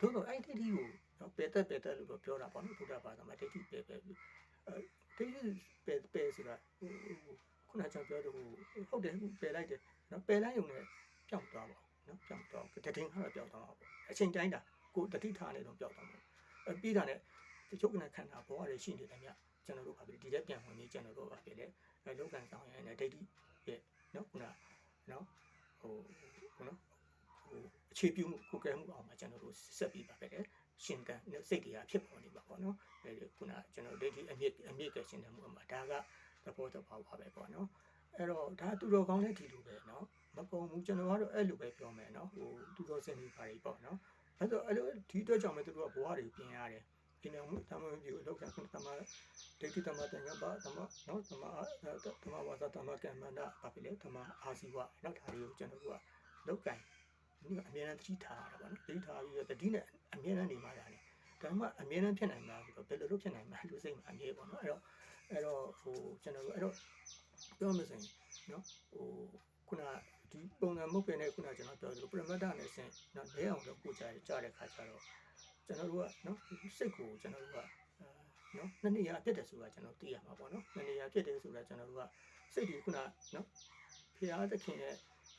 သို့တော့အဲ့ဒီဒိဋ္ဌိကိုနော်ပယ်သက်ပယ်သက်လို့တော့ပြောတာပေါ့နော်ဘုရားဘာသာမှာဒိဋ္ဌိပယ်ပယ်ပြီးအဲဒိဋ္ဌိပယ်ပယ်ဆိုတာဟိုခုနကကျွန်တော်ပြောလို့ဟုတ်တယ်ပယ်လိုက်တယ်နော်ပယ်လိုက်ုံနဲ့ပျောက်သွားပါ နော်ပျောက်သွားတည်င်းကတော့ပျောက်သွားမှာပေါ့အချိန်တိုင်းတာကိုတတိထားနေတော့ပျောက်သွားမှာအပြီးတာနဲ့တချို့ကခန္ဓာဘောရရှိနေတယ်မြကျွန်တော်တို့ပါပြီဒီတက်ပြန်ဝင်နေကျွန်တော်တို့ပါပြီလေအဲလောကန်ဆောင်ရတဲ့ဒိဋ္ဌိရဲ့နော်ခုနနော်ဟိုဟိုနော်ဟိုအခြေပြုမှုကိုယ်ကဲမှုအောင်မှာကျွန်တော်တို့ဆက်ပြီးပါပဲလေရှင်ကံစိတ်တရားဖြစ်ပေါ်နေပါပေါ့နော်အဲဒီခုနကျွန်တော်ဒိဋ္ဌိအမြင့်အမြင့်ကရှင်တယ်မှုအမှာဒါကသဘောတဘာဝပဲပေါ့နော်အဲ့တော့ဒါသူတော်ကောင်းတဲ့ဒီလိုပဲเမကုန်ဘူးကျွန်တော်ကတော့အဲ့လိုပဲပြောမယ်နော်ဟိုသူတော်စင်ကြီးပါကြီးပေါ့နော်အဲ့တော့အဲ့လိုဒီအတွက်ကြောင့်ပဲသူတို့ကဘဝတွေပြင်ရတယ်ဒီနေ့မှတမန်ကြီးကိုလောက်တာကတမဒိဋ္ဌိတမတန်ကပါတမနော်တမတမဝါသတမကမ္မန္တဘာဖြစ်လဲတမအာဇီဝနော်ဒါတွေကိုကျွန်တော်ကလောက်ကင်ဒီကအမြဲတမ်းသတိထားရတာပေါ့နော်သတိထားပြီးတော့တတိနဲ့အမြဲတမ်းနေမှလာတယ်ဒါမှအမြဲတမ်းဖြစ်နိုင်မှာဆိုတော့ဘယ်လိုလုပ်ဖြစ်နိုင်မှာလူစိတ်မှာအမြဲပေါ့နော်အဲ့တော့အဲ့တော့ဟိုကျွန်တော်တို့အဲ့တော့ပြောမယ်ဆိုရင်နော်ဟိုခုန ဒီပုံစံမဟုတ်ပဲနဲ့ခုနကျွန်တော်ပြောသလိုပရမတ္တနဲ့ဆင်နော်လဲအောင်တော့ကိုကြားကြားတဲ့ခါကျတော့ကျွန်တော်တို့ကနော်စိတ်ကိုကျွန်တော်တို့ကနော်နှစ်နေရာဖြစ်တယ်ဆိုတာကျွန်တော်သိရမှာပေါ့နော်နှစ်နေရာဖြစ်တယ်ဆိုတာကျွန်တော်တို့ကစိတ်ဒီခုနနော်ဖျားသခင်ရဲ့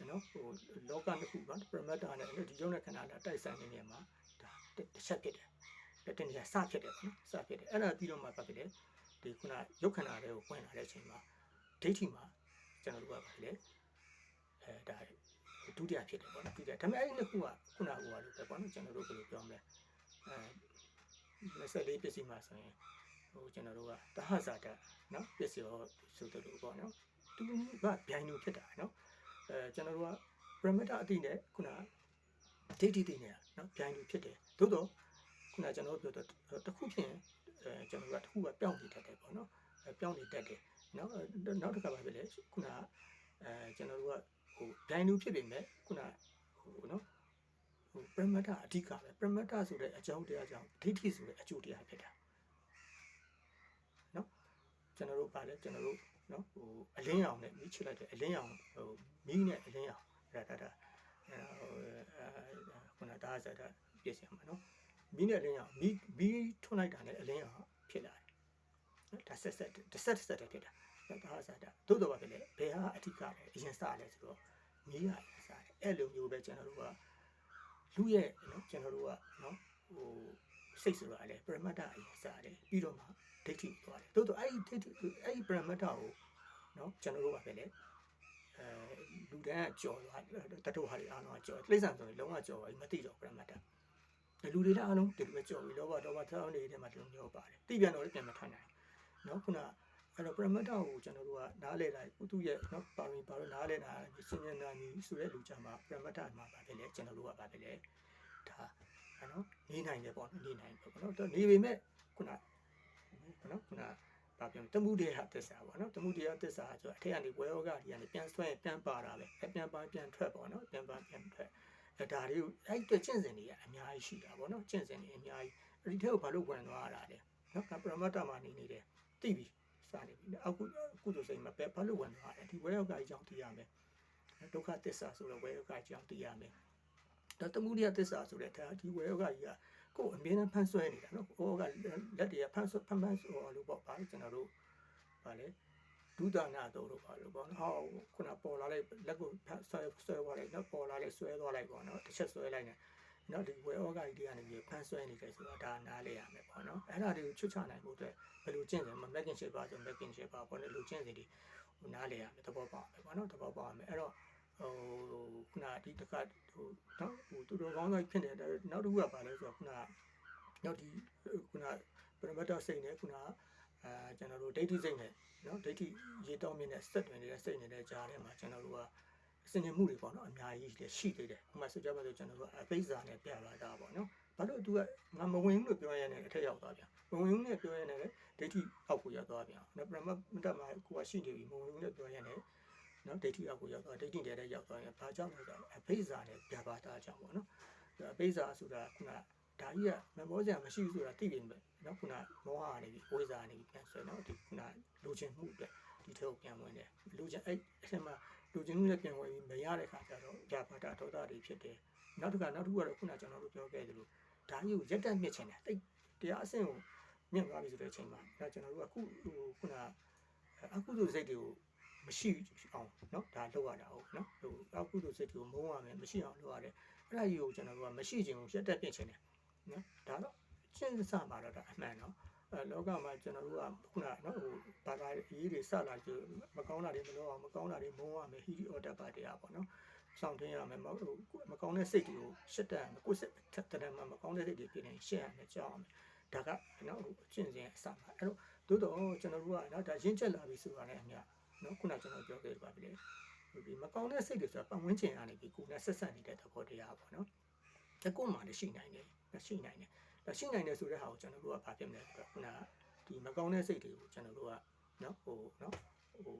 နော်ဟိုလောကတစ်ခုပေါ့ပရမတ္တနဲ့ဒီရုံနဲ့ခန္ဓာနဲ့တိုက်ဆိုင်နေနေမှာဒါတစ်ချက်ဖြစ်တယ်တတင်ရစဖြစ်တယ်ပေါ့နော်စဖြစ်တယ်အဲ့ဒါပြီးတော့မှပတ်ဖြစ်တယ်ဒီခုနရုပ်ခန္ဓာတွေကိုဝင်လာတဲ့အချိန်မှာဒိဋ္ဌိမှာကျွန်တော်တို့ကပါလေ အဲဒါဒုတိယဖြစ်တယ်ပေါ့နော်ဒုတိယဒါပေမဲ့အဲ့ဒီနှစ်ခုကခုနကဟိုလိုပဲပေါ့နော်ကျွန်တော်တို့ဘယ်လိုပြောမလဲအဲ24ပစ္စည်းမှာဆိုရင်ဟိုကျွန်တော်တို့ကတဟဇာတနော်ပစ္စည်းရောဆိုတဲ့လိုပေါ့နော်သူကဗျိုင်းလို့ဖြစ်တာနော်အဲကျွန်တော်တို့ကပရမတ္တအတိနဲ့ခုနဒိဋ္ဌိတိနဲ့နော်ဗျိုင်းလို့ဖြစ်တယ်သို့တော့ခုနကျွန်တော်တို့ပြောတဲ့တစ်ခုဖြစ်ရင်အဲကျွန်တော်တို့ကတစ်ခုကပြောင်းနေတတ်တယ်ပေါ့နော်အဲပြောင်းနေတတ်တယ်နော်နောက်တစ်ခါပါပဲလေခုနအဲကျွန်တော်တို့က ဟိုဒိုင်နူဖြစ်ပေမဲ့ခုနဟိုနော်ဟိုပရမတ္ထအဓိကပဲပရမတ္ထဆိုတဲ့အကြောင်းတရားကြောင့်ဒိဋ္ဌိဆိုတဲ့အကျိုးတရားဖြစ်တာနော်ကျွန်တော်တို့ပါလေကျွန်တော်တို့နော်ဟိုအလင်းရောင်နဲ့မိချလိုက်တယ်အလင်းရောင်ဟိုမီးနဲ့အလင်းရောင်ဒါဒါဒါအဲခုနဒါဆိုတော့ပြည့်စင်မှာနော်မီးနဲ့အလင်းရောမီးမီးထွန်းလိုက်တာနဲ့အလင်းရောဖြစ်လာတယ်နော်ဒါဆက်ဆက်တစ်ဆက်တစ်ဆက်တည်းဖြစ်တာ ဒါဆိုတော့သို့တော်ပါပဲလေဘယ်ဟာအထူးကလဲအရင်စလဲဆိုတော့မီးရအရင်စတယ်အဲ့လိုမျိုးပဲကျွန်တော်တို့ကလူရဲ့နော်ကျွန်တော်တို့ကနော်ဟိုစိတ်ဆိုတာလေပရမတ္တအရင်စတယ်ပြီးတော့မှဒိဋ္ဌိသွားတယ်သို့တော့အဲ့ဒီဒိဋ္ဌိအဲ့ဒီပရမတ္တကိုနော်ကျွန်တော်တို့ကပဲလေအဲလူတန်းကကြော်သွားတတုဟာတွေအားလုံးကကြော်တိရစ္ဆာန်ဆိုရင်လုံးဝကြော်သွားပြီမသိတော့ပရမတ္တလူတွေလည်းအားလုံးဒီလိုပဲကြော်ပြီးလောဘဒေါသထောင်းနေတဲ့မှာဒီလိုမျိုးပါတယ်တိပြန်တော့လည်းပြန်မထိုင်နိုင်နော်ခုန အဲ့တော့ပရမတ္တကိုကျွန်တော်တို့ကနားလေလိုက်သူ့ရဲ့နော်ပါရမီပါလို့နားလေတာစဉ္ညာနာမီဆိုတဲ့လူကြမှာပရမတ္တမှာပါပဲလေကျွန်တော်တို့ကပါပဲလေဒါနော်နေနိုင်တယ်ပေါ့နော်နေနိုင်တယ်ပေါ့နော်နေပေမဲ့ခုနနော်ခုနဘာပြောတမှုတရားသစ္စာပေါ့နော်တမှုတရားသစ္စာဆိုအထက်ကနေဝေယောဂတွေကနေပြန်ဆွဲပြန်ပါတာပဲပြန်ပါပြန်ထွက်ပေါ့နော်ပြန်ပါပြန်ထွက်အဲဒါတွေကိုအဲ့ဒီကျင့်စဉ်တွေကအများကြီးရှိတာပေါ့နော်ကျင့်စဉ်တွေအများကြီးအဲ့ဒီထက်ကိုဘာလို့ဝင်သွားရတာလဲနော်ပရမတ္တမှာနေနေတယ်သိပြီ စနေပြီအခုကုသိုလ်စိတ်မှာပဲဘာလို့ဝင်သွားလဲဒီဝေယောဂအကြောင်းသိရမယ်ဒုက္ခသစ္စာဆိုတော့ဝေယောဂအကြောင်းသိရမယ်ဒါတမှုတရားသစ္စာဆိုတဲ့ဒါဒီဝေယောဂကြီးကကိုယ်အမြဲတမ်းဖန်ဆွဲနေတာနော်။ဟောကလက်တွေကဖန်ဆွဲဖန်ဖန်ဆိုလို့ပေါ့ပါကျွန်တော်တို့ဗာလေဒုဒနာတော်တို့ပါလို့ပေါ့နော်။ဟောခုနပေါ်လာလိုက်လက်ကိုဆွဲဆွဲသွားလိုက်နော်ပေါ်လာလိုက်ဆွဲသွားလိုက်ပေါ့နော်။တစ်ချက်ဆွဲလိုက်နေ နော်ဒီဝေဩဂါကြီးတွေကနေပြီးဖန်ဆွဲနေတယ်ဆိုတော့ဒါနားလေရမယ်ပေါ့နော်။အဲ့ဒါတွေကိုချွတ်ချနိုင်ဖို့အတွက်ဘယ်လိုကျင့်တယ်မမက်ကင်ရှေပါဆိုမက်ကင်ရှေပါပေါ့လေလူကျင့်စီတွေဟိုနားလေရမယ်သဘောပေါက်မယ်ပေါ့နော်သဘောပေါက်မယ်အဲ့တော့ဟိုခုနဒီတခါဟိုနော်ဟိုသူတို့ကောင်းစားဖြစ်နေတယ်နောက်တစ်ခုကပါလဲဆိုတော့ခုနနောက်ဒီခုနပရမတ္တစိတ်နဲ့ခုနအာကျွန်တော်တို့ဒိဋ္ဌိစိတ်နဲ့နော်ဒိဋ္ဌိရေတောင်းမြင့်နဲ့စက်တွင်နေတဲ့စိတ်နေတဲ့ကြားထဲမှာကျွန်တော်တို့က အစင်မှုတွေပေါ့နော်အများကြီးလည်းရှိသေးတယ်ဥပမာဆိုကြပါစို့ကျွန်တော်တို့အပိစာနဲ့ပြလာတာပေါ့နော်ဘာလို့သူကငါမဝင်ဘူးလို့ပြောရရင်အထက်ရောက်သွားပြန်မဝင်ဘူးနဲ့ပြောရရင်လည်းဒိဋ္ဌိအောက်ကိုရောက်သွားပြန်နော်ပရမတ္တမှာကိုကရှိနေပြီမဝင်ဘူးနဲ့ပြောရရင်လည်းနော်ဒိဋ္ဌိအောက်ကိုရောက်သွားဒိဋ္ဌိတဲတဲ့ရောက်သွားရင်ဘာကြောင့်လဲဆိုတော့အပိစာနဲ့ပြပါတာကြောင့်ပေါ့နော်အပိစာဆိုတာခုနဒါကြီးကမမောစရာမရှိဘူးဆိုတာသိပြီပဲနော်ခုနမောဟကနေပြီးဝိဇာနေပြီးပြန်ဆွဲနော်ဒီခုနလိုချင်မှုအတွက်ဒီထဲကိုပြန်ဝင်တယ်လိုချင်အဲ့အထက်မှာ လိုချင်မှုနဲ့ပြန်ဝင်ပြီးမရတဲ့ခါကျတော့ဂျာပါတာဒေါသတွေဖြစ်တယ်နောက်တစ်ခါနောက်တစ်ခုကတော့ခုနကျွန်တော်တို့ပြောခဲ့သလိုဒါကြီးကိုရက်တက်မြင့်ချင်တယ်တိတ်တရားအဆင့်ကိုမြင့်သွားပြီဆိုတဲ့အချိန်မှာဒါကျွန်တော်တို့ကခုခုနအကုသိုလ်စိတ်တွေကိုမရှိအောင်เนาะဒါလောက်ရတာဟုတ်เนาะဟိုအကုသိုလ်စိတ်တွေကိုမုန်းရမယ်မရှိအောင်လုပ်ရတယ်အဲ့ဒါကြီးကိုကျွန်တော်တို့ကမရှိခြင်းကိုရက်တက်ပြင့်ခြင်းတယ်နော်ဒါတော့ကျင့်စမှာတော့ဒါအမှန်နော် အဲလောကမှာကျွန်တော်တို့ကခုနနော်ဟိုဘာသာရေးတွေစလာကြမကောင်းတာတွေမလုပ်အောင်မကောင်းတာတွေမုန်းရမယ်ဟီရီအော်တက်ပါတရားပေါ့နော်ဆောင်တင်ရမယ်မဟုတ်မကောင်းတဲ့စိတ်တွေကိုရှစ်တတ်မယ်ကိုယ်စိတ်တရမှာမကောင်းတဲ့စိတ်တွေဖြစ်နေရှင်းရမယ်ကြောက်ရမယ်ဒါကနော်ဟိုအကျင့်စဉ်အစမှာအဲ့တော့သို့တော့ကျွန်တော်တို့ကနော်ဒါရင့်ချက်လာပြီဆိုတာလည်းအများနော်ခုနကျွန်တော်ပြောခဲ့ပါပြီလေဒီမကောင်းတဲ့စိတ်တွေဆိုတာပတ်ဝန်းကျင်ကနေပြီးကိုယ်နဲ့ဆက်ဆက်နေတဲ့သဘောတရားပေါ့နော်တကုတ်မှလည်းရှိနိုင်တယ်ရှိနိုင်တယ် ဒါရှိနိုင်တယ်ဆိုတဲ့ဟာကိုကျွန်တော်တို့ကဘာဖြစ်မလဲဆိုတော့ခုနကဒီမကောင်းတဲ့စိတ်တွေကိုကျွန်တော်တို့ကနော်ဟိုနော်ဟို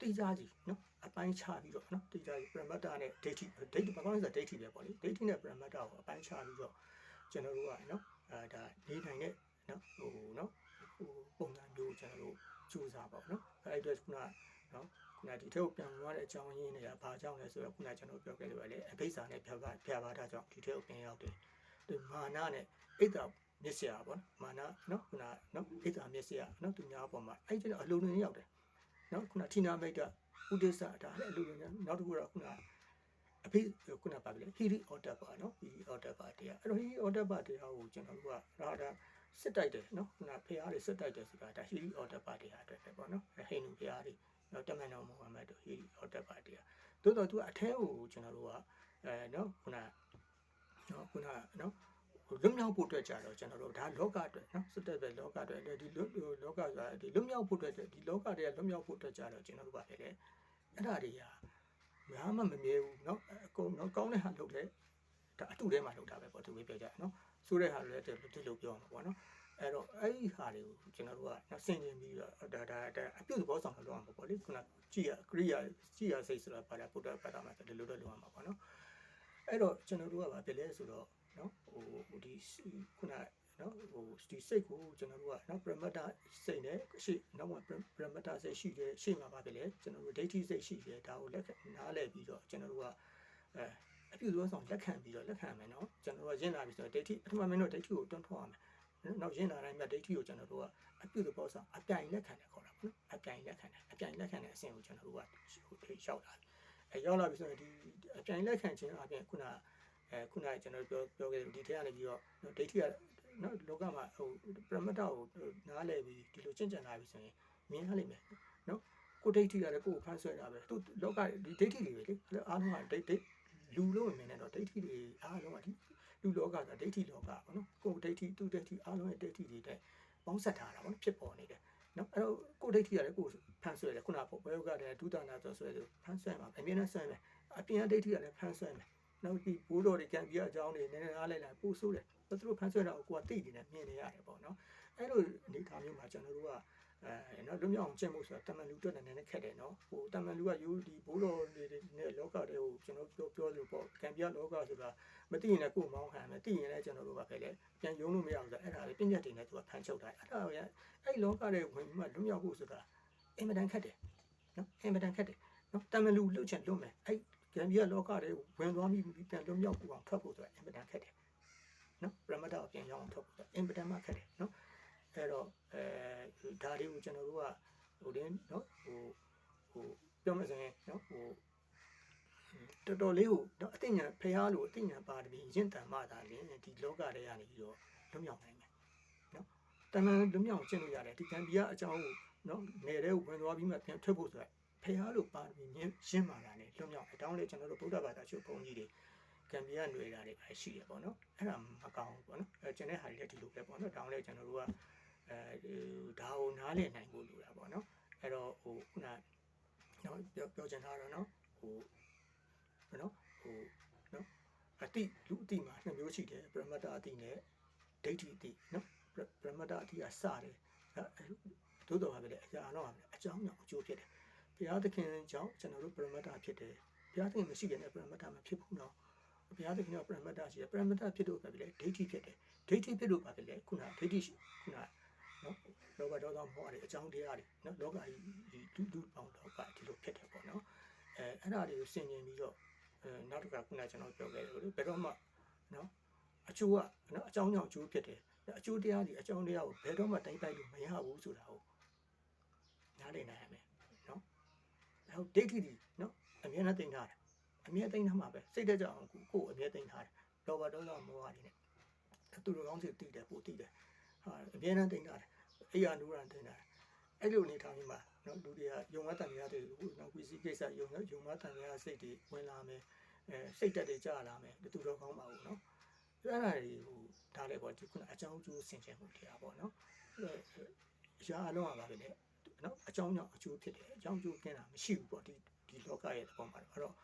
တိကျကြီးနော်အပိုင်းခြားပြီးတော့နော်တိကျကြီးပရမတ္တနဲ့ဒိဋ္ဌိဒိဋ္ဌိမကောင်းတဲ့ဆိုဒိဋ္ဌိပဲပေါ့လေဒိဋ္ဌိနဲ့ပရမတ္တကိုအပိုင်းခြားပြီးတော့ကျွန်တော်တို့ကနော်အဲဒါနေနိုင်တဲ့နော်ဟိုနော်ဟိုပုံစံမျိုးကျွန်တော်တို့စူးစမ်းပါပေါ့နော်အဲ့ဒီအတွက်ခုနနော်ခုနဒီထဲကိုပြန်သွားတဲ့အကြောင်းရင်းတွေကဘာကြောင့်လဲဆိုတော့ခုနကျွန်တော်ပြောခဲ့လို့ပဲလေအဘိဇာနဲ့ဖြာပါဖြာပါတာကြောင့်ဒီထဲကိုပြန်ရောက်တယ် ဒီမာနနဲ့အိတ်တာမျက်စရာပေါ့နော်မာနနော်ခုနနော်အိတ်တာမျက်စရာနော်သူများအပေါ်မှာအဲ့ဒီတော့အလုံးလုံးရောက်တယ်နော်ခုနဌိနာမိတ်တာဥဒိစ္စဒါလည်းအလုံးလုံးနောက်တစ်ခုတော့ခုနအဖေခုနပါပြီလေဟီရီအော်တာပါနော်ဟီရီအော်တာပါတရားအဲ့တော့ဟီရီအော်တာပါတရားကိုကျွန်တော်တို့ကဒါဒါစစ်တိုက်တယ်နော်ခုနဖះတွေစစ်တိုက်တယ်ဆိုတာဒါဟီရီအော်တာပါတရားအတွက်ပဲပေါ့နော်ဟိန္ဒူဖះတွေနော်တမန်တော်မုဟမ္မဒ်တို့ဟီရီအော်တာပါတရားသို့တော့သူအထဲကိုကျွန်တော်တို့ကအဲနော်ခုန နော်ခုနနော်လွတ်မြောက်ဖို့အတွက်ကြတော့ကျွန်တော်တို့ဒါလောကအတွက်နော်စစ်တပ်ပဲလောကအတွက်ဒီလောကဆိုတာဒီလွတ်မြောက်ဖို့အတွက်ဒီလောကတွေကလွတ်မြောက်ဖို့အတွက်ကြတော့ကျွန်တော်တို့ပါတယ်လေအဲ့ဒါတွေကဘာမှမမြဲဘူးနော်အကုန်နော်ကောင်းတဲ့ဟာလုပ်တယ်ဒါအတူထဲမှာလုပ်တာပဲပေါ့သူပဲပြောကြတယ်နော်ဆိုတဲ့ဟာလည်းဒီလိုပြောမှာပေါ့နော်အဲ့တော့အဲ့ဒီဟာတွေကိုကျွန်တော်တို့ကဆင်ခြင်ပြီးတော့ဒါဒါဒါအပြုတ်သဘောဆောင်လို့လုပ်အောင်ပေါ့လေခုနကြည်ရကရိယာကြည်ရစိတ်ဆိုတာပါတာပုဒ်တာပတ်တာမှာဒီလိုတော့လုပ်အောင်ပါပေါ့နော် အဲ့တော့ကျွန်တော်တို့ကဗာပြလဲဆိုတော့နော်ဟိုဒီခုနနော်ဟိုဒီစိတ်ကိုကျွန်တော်တို့ကနော်ပရမတ္တစိတ်နဲ့ရှေ့နောက်မှာပရမတ္တစိတ်ရှိတယ်ရှေ့မှာပါပဲလေကျွန်တော်တို့ဒိဋ္ဌိစိတ်ရှိတယ်ဒါကိုလက်နားလည်ပြီးတော့ကျွန်တော်တို့ကအဲအပြုသောဆောင်လက်ခံပြီးတော့လက်ခံမယ်နော်ကျွန်တော်တို့ကရင့်လာပြီဆိုတော့ဒိဋ္ဌိပထမမင်းတို့ဒိဋ္ဌိကိုတွန်းထွက်ရမယ်နောက်ရင့်လာတိုင်းမှာဒိဋ္ဌိကိုကျွန်တော်တို့ကအပြုသောဆောင်အပြိုင်လက်ခံတယ်ခေါ်တာပေါ့နော်အပြိုင်လက်ခံတယ်အပြိုင်လက်ခံတဲ့အဆင့်ကိုကျွန်တော်တို့ကဟိုရောက်လာပြီအဲ ရောက်လာပြီဆိုရင်ဒီအပြိုင်လက်ခံခြင်းအပြင်ခုနအဲခုနကျွန်တော်ပြောပြောခဲ့ဒီထဲကနေပြီးတော့ဒိဋ္ဌိကနော်လောကမှာဟိုပရမတ္တကိုနားလည်ပြီးဒီလိုကျင့်ကြံလာပြီဆိုရင်မြင်ရလိမ့်မယ်နော်ကိုဒိဋ္ဌိကလည်းကိုယ်ဖန်ဆွဲတာပဲသူလောကဒီဒိဋ္ဌိတွေပဲလေအားလုံးကဒိဋ္ဌိလူလို့မြင်နေတော့ဒိဋ္ဌိတွေအားလုံးကဒီလူလောကဆိုတာဒိဋ္ဌိလောကပေါ့နော်ကိုယ်ဒိဋ္ဌိသူဒိဋ္ဌိအားလုံးရဲ့ဒိဋ္ဌိတွေတဲ့ပေါင်းဆက်ထားတာပေါ့နော်ဖြစ်ပေါ်နေတယ် နော်အဲ့တော့ကိုယ်ဒိဋ္ဌိကလည်းကိုယ်ဖန်ဆွဲတယ်ခုနကဘယောကလည်းဒုသနာဆိုဆွဲတယ်ဖန်ဆွဲမှာအမြဲတမ်းဆွဲမယ်အပြင်ဒိဋ္ဌိကလည်းဖန်ဆွဲမယ်နောက်ဒီဘိုးတော်တွေကံပြအကြောင်းတွေနည်းနည်းအားလိုက်လာပို့ဆိုးတယ်သူတို့ဖန်ဆွဲတာကိုကိုယ်ကသိနေတယ်မြင်နေရတယ်ပေါ့နော်အဲ့လိုအနေထားမျိုးမှာကျွန်တော်တို့က အဲနော်လွမြောက်အောင်ကျင့်ဖို့ဆိုတာတမန်လူတွက်နေနေခက်တယ်နော်ဟိုတမန်လူကယူဒီဘိုးတော်တွေနဲ့လောကတွေကိုကျွန်တော်ပြောပြောလို့ပေါ့ကံပြလောကဆိုတာမသိရင်လည်းကိုယ်မောင်းခံမယ်သိရင်လည်းကျွန်တော်တို့ကပဲလေပြန်ယုံလို့မရဘူးဆိုတော့အဲ့ဒါလေးပြည့်ညတ်တွေနဲ့သူကဖန်ချုပ်တာအဲ့ဒါကအဲ့လောကတွေဝင်ပြီးမှလွမြောက်ဖို့ဆိုတာအင်မတန်ခက်တယ်နော်အင်မတန်ခက်တယ်နော်တမန်လူလှုပ်ချင်လွတ်မယ်အဲ့ကံပြလောကတွေဝင်သွားပြီးပြန်လွမြောက်ဖို့အောင်ထွက်ဖို့ဆိုတာအင်မတန်ခက်တယ်နော်ပရမတ္တကိုပြန်ရောက်အောင်ထွက်ဖို့အင်မတန်မှခက်တယ်နော် အဲ့တော့အဲဒါတွေကိုကျွန်တော်တို့ကဟိုတင်းနော်ဟိုဟိုပြောမယ်ဆိုရင်နော်ဟိုတော်တော်လေးကိုနော်အသိဉာဏ်ဖះလို့အသိဉာဏ်ပါတပြီးရင့်တန်မှသာလင်းဒီလောကတွေကနေပြီးတော့လွမြောက်နိုင်မယ်နော်တမန်လွမြောက်ကျင့်လို့ရတယ်ဒီကံပြအကြောင်းကိုနော်နေတဲ့ဝင်သွားပြီးမှပြန်ထွက်ဖို့ဆိုတာဖះလို့ပါတပြီးမြင်ရှင်းမှလာတယ်လွမြောက်အတောင်းလေးကျွန်တော်တို့ဗုဒ္ဓဘာသာချုပ်ဘုန်းကြီးတွေကံပြຫນွေတာတွေပဲရှိရပေါ့နော်အဲ့ဒါမကောင်းဘူးပေါ့နော်အဲကျန်တဲ့ဟာတွေလည်းဒီလိုပဲပေါ့နော်တောင်းလေးကျွန်တော်တို့က အဲဒါကိုနားလည်နိုင်ဖို့လိုတာပေါ့နော်အဲ့တော့ဟိုခုနနော်ပြောပြောချင်တာတော့နော်ဟိုနော်ဟိုနော်အတိလူအတိမှာနှစ်မျိုးရှိတယ်ပရမတ္တအတိနဲ့ဒိဋ္ဌိအတိနော်ပရမတ္တအတိကစတယ်သို့တော်ပါပဲလေအရာတော့အကြောင်းကြောင့်အကျိုးဖြစ်တယ်ဘုရားသခင်ကြောင့်ကျွန်တော်တို့ပရမတ္တဖြစ်တယ်ဘုရားသခင်မရှိတဲ့ပရမတ္တမဖြစ်ဘူးနော်ဘုရားသခင်ကပရမတ္တရှိတယ်ပရမတ္တဖြစ်လို့ပဲလေဒိဋ္ဌိဖြစ်တယ်ဒိဋ္ဌိဖြစ်လို့ပါပဲလေခုနဒိဋ္ဌိခုန နော်လောဘဒေါသမောဟတွေအကြောင်းတရားတွေနော်လောကကြီးဒီဒုဒုပေါင်းလောကဒီလိုဖြစ်တယ်ပေါ့နော်အဲအဲ့ဒါတွေကိုဆင်ခြင်ပြီးတော့အဲနောက်တစ်ခါခုနကျွန်တော်ပြောခဲ့တယ်လို့ဘယ်တော့မှနော်အကျိုးကနော်အကြောင်းကြောင့်အကျိုးဖြစ်တယ်အကျိုးတရားတွေအကြောင်းတရားကိုဘယ်တော့မှတိုင်းတိုက်လို့မရဘူးဆိုတာကိုနားလည်နိုင်ရမယ်နော်နောက်ဒိဋ္ဌိတွေနော်အမြဲတမ်းသိထားတယ်အမြဲသိထားမှာပဲစိတ်တက်ကြအောင်ကိုကိုအမြဲသိထားတယ်လောဘဒေါသမောဟတွေနဲ့သူတို့ကောင်းစီတည်တယ်ပို့တည်တယ်ဟာအမြဲတမ်းသိထားတယ် အိယာနူရန်တင်တာအဲ့လိုအနေထားမျိုးမှာနော်လူတွေကယုံမတန်ရတဲ့နော်ဝီစီကိစ္စယုံနော်ယုံမတန်ရစိတ်တွေဝင်လာမယ်အဲစိတ်တက်တွေကြာလာမယ်တူတော့ကောင်းပါဘူးနော်အဲ့ဒါတွေဟိုဒါလည်းပေါ့ဒီခုနအကြောင်းကျိုးဆင်ခြင်မှုတရားပေါ့နော်ရာအလုံးကပါပဲလေနော်အကြောင်းကြောင့်အကျိုးဖြစ်တယ်အကြောင်းကျိုးကင်းတာမရှိဘူးပေါ့ဒီဒီလောကရဲ့သဘောမှာတော့အဲ့တော့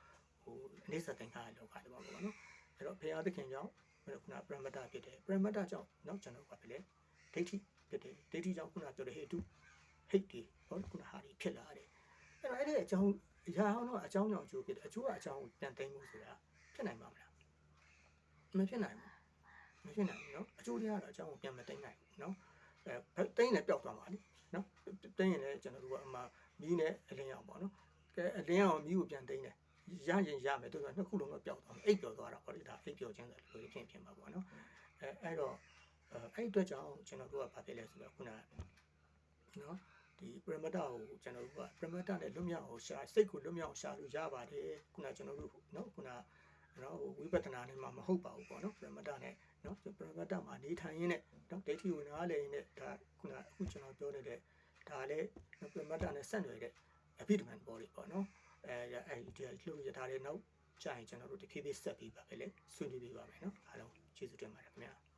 ဟိုအနေစတင်ခါလောကတဘောပေါ့နော်အဲ့တော့ဘုရားသခင်ကြောင့်ခုနပရမတ္တဖြစ်တယ်ပရမတ္တကြောင့်နော်ကျွန်တော်ကပဲလေဒိဋ္ဌိ ဖြစ်တယ်ဒိဋ္ဌိကြောင့်ခုနပြောတဲ့ဟေတုဟိတ်ဒီဟောခုနဟာဒီဖြစ်လာတယ်အဲ့တော့အဲ့ဒီအကြောင်းအရာအောင်တော့အကြောင်းကြောင့်အကျိုးဖြစ်တယ်အကျိုးကအကြောင်းကိုပြန်သိမ်းမှုဆိုတာဖြစ်နိုင်ပါမလားမဖြစ်နိုင်ဘူးမဖြစ်နိုင်ဘူးเนาะအကျိုးတရားတော့အကြောင်းကိုပြန်မသိမ်းနိုင်ဘူးเนาะအဲသိမ်းလည်းပျောက်သွားပါလိเนาะသိမ်းရင်လည်းကျွန်တော်တို့ကအမှမီးနဲ့အလင်းအောင်ပေါ့เนาะကဲအလင်းအောင်မီးကိုပြန်သိမ်းတယ်ရရင်ရမယ်တို့ကနှစ်ခုလုံးတော့ပျောက်သွားမယ်အိပ်ပျော်သွားတာပေါ့လေဒါအိပ်ပျော်ခြင်းဆိုလို့ဖြစ်ဖြစ်မှာပေါ့နော်အဲအဲ့တော့ အဲ့အတွက်ကြောင့်ကျွန်တော်တို့ကဘာဖြစ်လဲဆိုတော့ခုနနော်ဒီပရမတ္တကိုကျွန်တော်တို့ကပရမတ္တနဲ့လွတ်မြောက်အောင်ရှာစိတ်ကိုလွတ်မြောက်အောင်ရှာလို့ရပါတယ်ခုနကျွန်တော်တို့နော်ခုနနော်ဝိပဿနာနဲ့မှမဟုတ်ပါဘူးပေါ့နော်ပရမတ္တနဲ့နော်ပရမတ္တမှာနေထိုင်ရင်းနဲ့နော်ဒိဋ္ဌိကိုနားလည်ရင်းနဲ့ဒါခုနအခုကျွန်တော်ပြောနေတဲ့ဒါလည်းပရမတ္တနဲ့ဆက်နွယ်တဲ့အဖိဓမ္မန်ဘောတွေပေါ့နော်အဲအဲဒီလှုပ်ရထားတဲ့နောက်ကြာရင်ကျွန်တော်တို့တဖြည်းဖြည်းဆက်ပြီးပါပဲလေဆွေးနွေးပေးပါမယ်နော်အားလုံးကျေးဇူးတင်ပါတယ်